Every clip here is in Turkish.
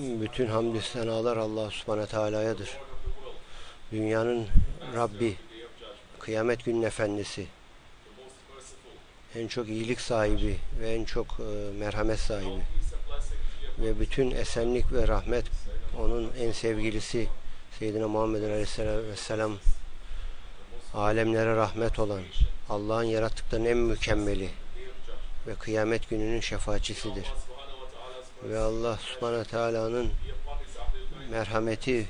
Hmm, bütün hamdü senalar Allah subhane teala'yadır. Dünyanın Rabbi, kıyamet günün efendisi, en çok iyilik sahibi ve en çok e, merhamet sahibi. Ve bütün esenlik ve rahmet onun en sevgilisi Seyyidina Muhammed Aleyhisselam alemlere rahmet olan. Allah'ın yarattıklarının en mükemmeli ve kıyamet gününün şefaatçisidir. Ve Allah subhanahu teala'nın merhameti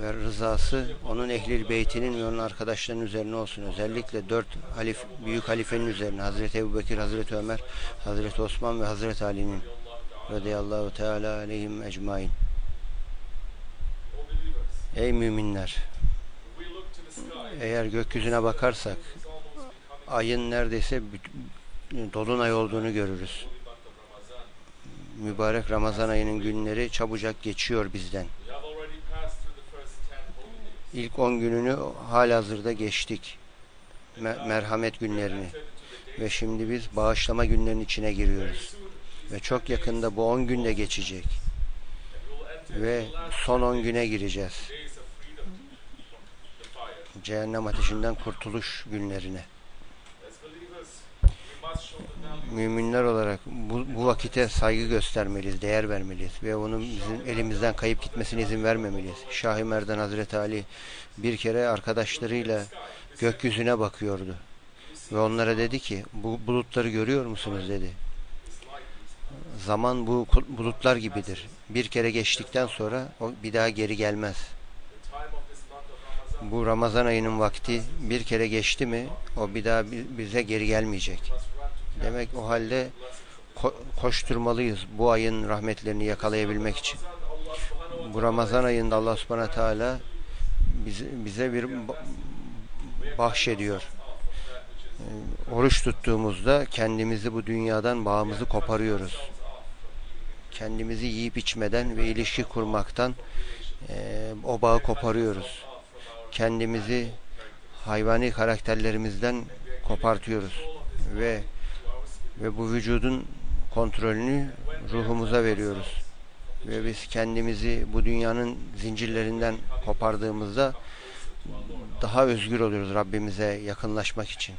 ve rızası onun ehlil beytinin ve onun arkadaşlarının üzerine olsun. Özellikle dört halif, büyük halifenin üzerine. Hazreti Ebu Bekir, Hazreti Ömer, Hazreti Osman ve Hazreti Ali'nin radıyallahu teala aleyhim ecmain. Ey müminler! Eğer gökyüzüne bakarsak ayın neredeyse dolunay olduğunu görürüz. Mübarek Ramazan ayının günleri çabucak geçiyor bizden. We have already passed through the first 10 holy days. İlk 10 gününü halihazırda geçtik. Me- merhamet günlerini. Ve şimdi biz bağışlama günlerinin içine giriyoruz. Ve çok yakında bu 10 günde geçecek. Ve son 10 güne gireceğiz. Cehennem ateşinden kurtuluş günlerine. Müminler olarak bu, bu vakite saygı göstermeliyiz, değer vermeliyiz. Ve onun bizim elimizden kayıp gitmesine izin vermemeliyiz. Şah-ı Merdan Hazreti Ali bir kere arkadaşlarıyla gökyüzüne bakıyordu. Ve onlara dedi ki bu bulutları görüyor musunuz dedi. Zaman bu bulutlar gibidir. Bir kere geçtikten sonra o bir daha geri gelmez. Bu Ramazan ayının vakti bir kere geçti mi o bir daha bi- bize geri gelmeyecek. Demek o halde ko- koşturmalıyız bu ayın rahmetlerini yakalayabilmek için. Bu Ramazan ayında Allah subhanahu teala bize, bir ba- bahşediyor. Ee, Oruç tuttuğumuzda kendimizi bu dünyadan bağımızı koparıyoruz. Kendimizi yiyip içmeden ve ilişki kurmaktan e, o bağı koparıyoruz. Kendimizi hayvani karakterlerimizden kopartıyoruz ve ve bu vücudun kontrolünü ruhumuza veriyoruz. Ve biz kendimizi bu dünyanın zincirlerinden kopardığımızda daha özgür oluyoruz Rabbimize yakınlaşmak için.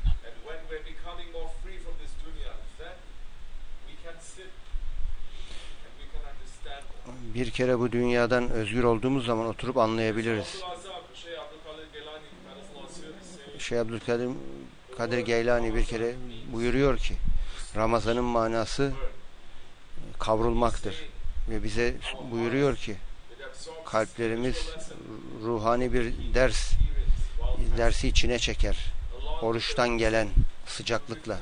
Bir kere bu dünyadan özgür olduğumuz zaman oturup anlayabiliriz. Şeyh Abdülkadir Kadir Geylani bir kere buyuruyor ki Ramazan'ın manası kavrulmaktır. Ve bize buyuruyor ki kalplerimiz ruhani bir ders dersi içine çeker. Oruçtan gelen sıcaklıkla.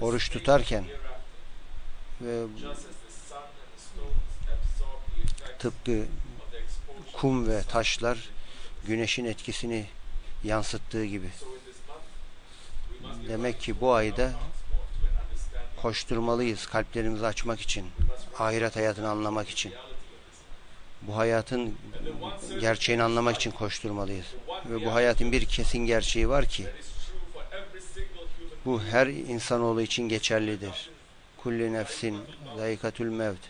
Oruç tutarken ve tıpkı kum ve taşlar güneşin etkisini yansıttığı gibi. Demek ki bu ayda koşturmalıyız kalplerimizi açmak için, ahiret hayatını anlamak için. Bu hayatın gerçeğini anlamak için koşturmalıyız. Ve bu hayatın bir kesin gerçeği var ki bu her insanoğlu için geçerlidir. Kulli nefsin layikatül mevt.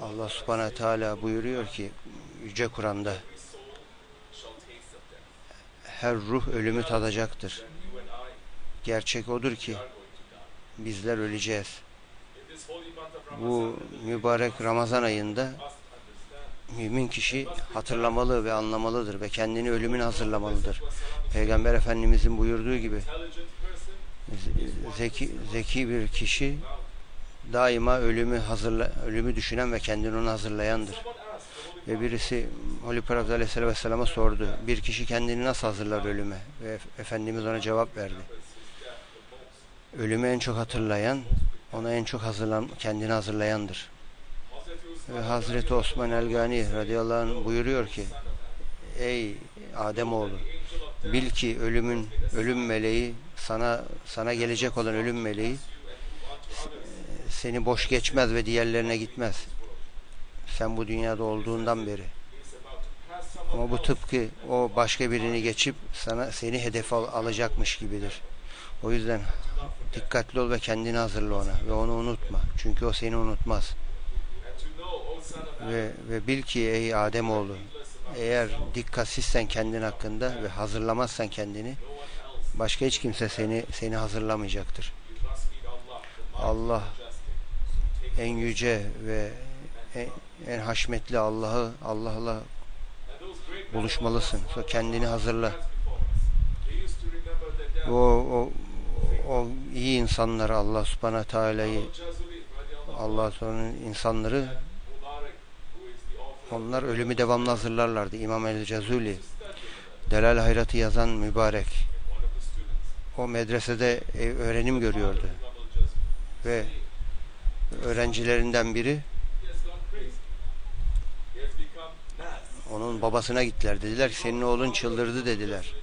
Allah subhanahu teala buyuruyor ki Yüce Kur'an'da her ruh ölümü tadacaktır. Gerçek odur ki bizler öleceğiz. Bu mübarek Ramazan ayında mümin kişi hatırlamalı ve anlamalıdır ve kendini ölümüne hazırlamalıdır. Peygamber Efendimizin buyurduğu gibi zeki, zeki bir kişi daima ölümü hazırla, ölümü düşünen ve kendini ona hazırlayandır. Ve birisi Holy Prophet Aleyhisselatü Vesselam'a sordu. Bir kişi kendini nasıl hazırlar ölüme? Ve Ef- Efendimiz ona cevap verdi. Ölümü en çok hatırlayan, ona en çok hazırlan, kendini hazırlayandır. Ve Hazreti Osman El-Gani radıyallahu anh buyuruyor ki Ey Ademoğlu bil ki ölümün ölüm meleği sana sana gelecek olan ölüm meleği seni boş geçmez ve diğerlerine gitmez. Sen bu dünyada olduğundan beri Ama bu tıpkı o başka birini geçip sana seni hedef al- alacakmış gibidir. O yüzden dikkatli ol ve kendini hazırla ona ve onu unutma. Çünkü o seni unutmaz. Ve, ve bil ki ey Ademoğlu eğer dikkatsizsen kendin hakkında ve hazırlamazsan kendini başka hiç kimse seni seni hazırlamayacaktır. Allah, en yüce ve en, haşmetli Allah'ı Allah'la buluşmalısın. So kendini hazırla. O, o, o iyi insanları Allah subhanahu teala'yı Allah sonra insanları onlar ölümü devamlı hazırlarlardı. İmam el that, Delal Hayrat'ı yazan mübarek. O medresede e, öğrenim görüyordu ve öğrencilerinden biri onun babasına gittiler. Dediler ki senin oğlun çıldırdı dediler.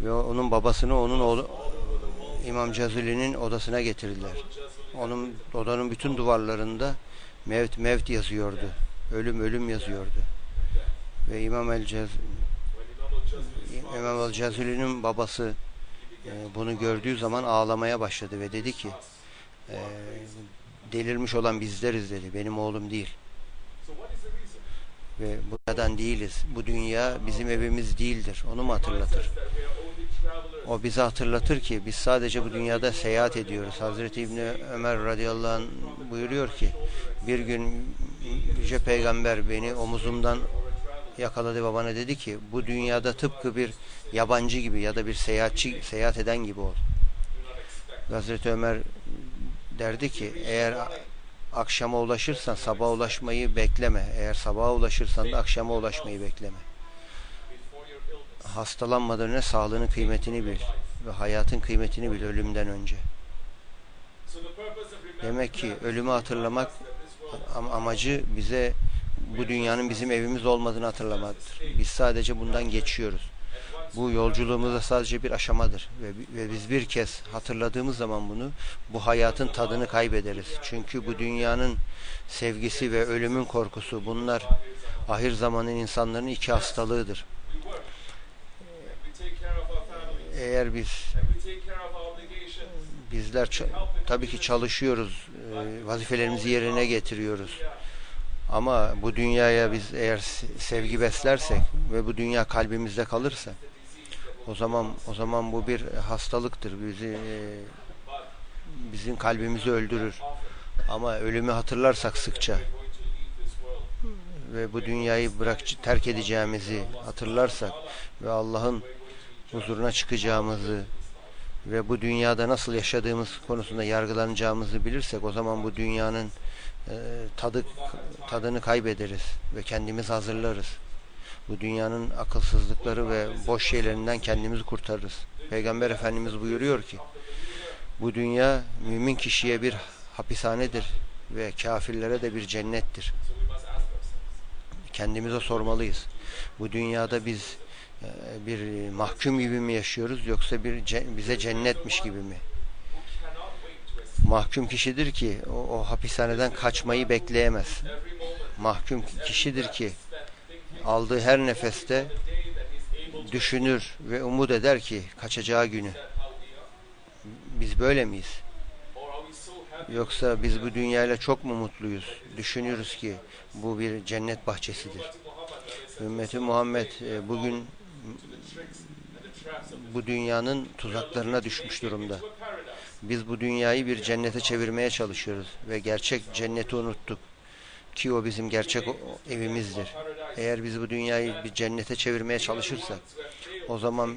Ve onun babasını onun oğlu İmam Cazuli'nin odasına getirdiler. Onun odanın bütün duvarlarında mevt mevt yazıyordu. Ölüm ölüm yazıyordu. Ve İmam el Caz Imam el Cazuli'nin babası e, bunu gördüğü zaman ağlamaya başladı ve dedi ki e, delirmiş olan bizleriz dedi. Benim oğlum değil. Ve buradan değiliz. Bu dünya bizim evimiz değildir. Onu mu hatırlatır? O bize hatırlatır ki biz sadece bu dünyada seyahat ediyoruz. Hazreti İbni Ömer radıyallahu anh buyuruyor ki bir gün Yüce Peygamber beni omuzumdan yakaladı ve bana dedi ki bu dünyada tıpkı bir yabancı gibi ya da bir seyahatçi seyahat eden gibi ol. Hazreti Ömer derdi ki eğer akşama ulaşırsan sabah ulaşmayı bekleme. Eğer sabaha ulaşırsan da akşama ulaşmayı bekleme. Hastalanmadan önce sağlığının kıymetini bil ve hayatın kıymetini bil ölümden önce. Demek ki ölümü hatırlamak amacı bize bu dünyanın bizim evimiz olmadığını hatırlamaktır. Biz sadece bundan geçiyoruz. Bu yolculuğumuzda sadece bir aşamadır ve, ve biz bir kez hatırladığımız zaman bunu bu hayatın tadını kaybederiz. Çünkü bu dünyanın sevgisi ve ölümün korkusu bunlar ahir zamanın insanların iki hastalığıdır. Eğer biz bizler tabii ki çalışıyoruz, e, vazifelerimizi yerine getiriyoruz. Ama bu dünyaya biz eğer se- sevgi beslersek ve bu dünya kalbimizde kalırsa o zaman o zaman bu bir hastalıktır. Bizi e, bizim kalbimizi öldürür. Ama ölümü hatırlarsak sıkça ve bu dünyayı bırak terk edeceğimizi hatırlarsak ve Allah'ın huzuruna çıkacağımızı ve bu dünyada nasıl yaşadığımız konusunda yargılanacağımızı bilirsek o zaman bu dünyanın e, tadı tadını kaybederiz ve kendimiz hazırlarız. Bu dünyanın akılsızlıkları ve boş şeylerinden kendimizi kurtarırız. Peygamber Efendimiz buyuruyor ki bu dünya mümin kişiye bir hapishanedir ve kafirlere de bir cennettir. Kendimize sormalıyız. Bu dünyada biz e, bir mahkum gibi mi yaşıyoruz yoksa bir bize cennetmiş gibi mi? Mahkum kişidir ki o, o hapishaneden kaçmayı bekleyemez. Mahkum kişidir ki aldığı her nefeste düşünür ve umut eder ki kaçacağı günü. Biz böyle miyiz? Yoksa biz bu dünyayla çok mu mutluyuz? Düşünüyoruz ki bu bir cennet bahçesidir. Ümmeti Muhammed e, bugün bu dünyanın tuzaklarına düşmüş durumda. Biz bu dünyayı bir cennete çevirmeye çalışıyoruz ve gerçek cenneti unuttuk. Ki o bizim gerçek evimizdir. Eğer biz bu dünyayı bir cennete çevirmeye çalışırsak o zaman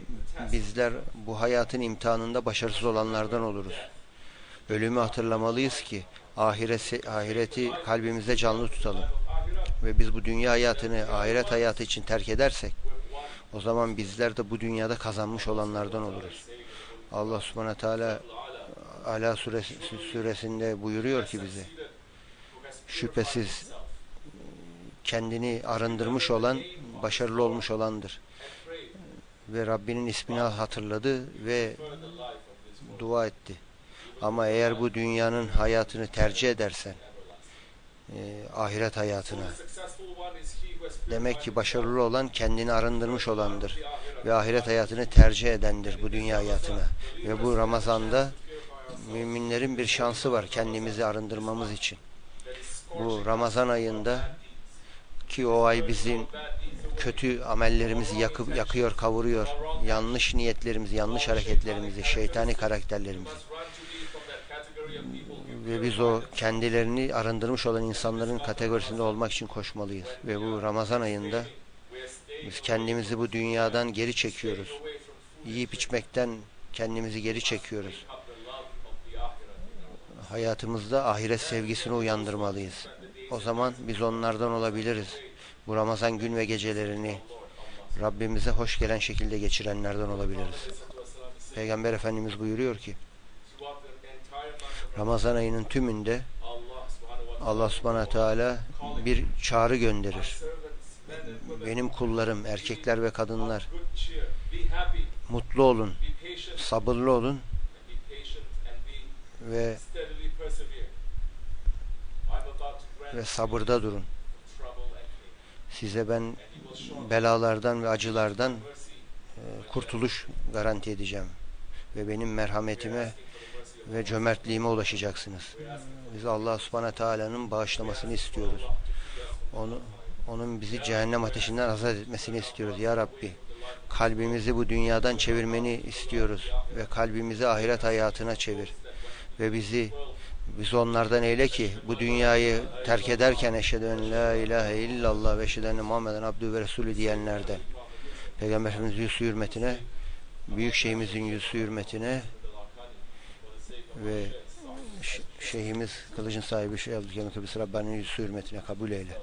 bizler bu hayatın imtihanında başarısız olanlardan oluruz. Ölümü hatırlamalıyız ki ahireti, ahireti kalbimizde canlı tutalım. Ve biz bu dünya hayatını ahiret hayatı için terk edersek o zaman bizler de bu dünyada kazanmış olanlardan oluruz. Allah subhanahu teala Ala suresi, suresinde buyuruyor ki bize şüphesiz kendini arındırmış olan başarılı olmuş olandır. Ve Rabbinin ismini hatırladı ve dua etti. Ama eğer bu dünyanın hayatını tercih edersen e, ahiret hayatına Demek ki başarılı olan kendini arındırmış olandır ve ahiret hayatını tercih edendir bu dünya hayatına. Ve bu Ramazan'da müminlerin bir şansı var kendimizi arındırmamız için. Bu Ramazan ayında ki o ay bizim kötü amellerimizi yakıp yakıyor, kavuruyor. Yanlış niyetlerimizi, yanlış hareketlerimizi, şeytani karakterlerimizi. Ve biz o kendilerini arındırmış olan insanların kategorisinde olmak için koşmalıyız. Ve bu Ramazan ayında biz kendimizi bu dünyadan geri çekiyoruz. Yiyip içmekten kendimizi geri çekiyoruz. Hayatımızda ahiret sevgisini uyandırmalıyız. O zaman biz onlardan olabiliriz. Bu Ramazan gün ve gecelerini Rabbimize hoş gelen şekilde geçirenlerden olabiliriz. Peygamber Efendimiz buyuruyor ki Ramazan ayının tümünde Allah subhanahu teala bir çağrı gönderir. Benim kullarım, erkekler ve kadınlar mutlu olun, sabırlı olun ve ve sabırda durun. Size ben belalardan ve acılardan e, kurtuluş garanti edeceğim. Ve benim merhametime ve cömertliğime ulaşacaksınız. Biz Allah subhanahu teala'nın bağışlamasını istiyoruz. Onu, onun bizi cehennem ateşinden azat etmesini istiyoruz. Ya Rabbi kalbimizi bu dünyadan çevirmeni istiyoruz. Ve kalbimizi ahiret hayatına çevir. Ve bizi biz onlardan eyle ki bu dünyayı terk ederken eşhedü en la ilahe illallah ve eşhedü enne Muhammeden abdü ve resulü diyenlerden. Peygamber Efendimizin yüzü hürmetine, büyük şeyhimizin yüzü hürmetine ve şeyhimiz kılıcın sahibi Şeyh Abdülkerim Kıbrıs Rabbani'nin yüzü hürmetine kabul eyle.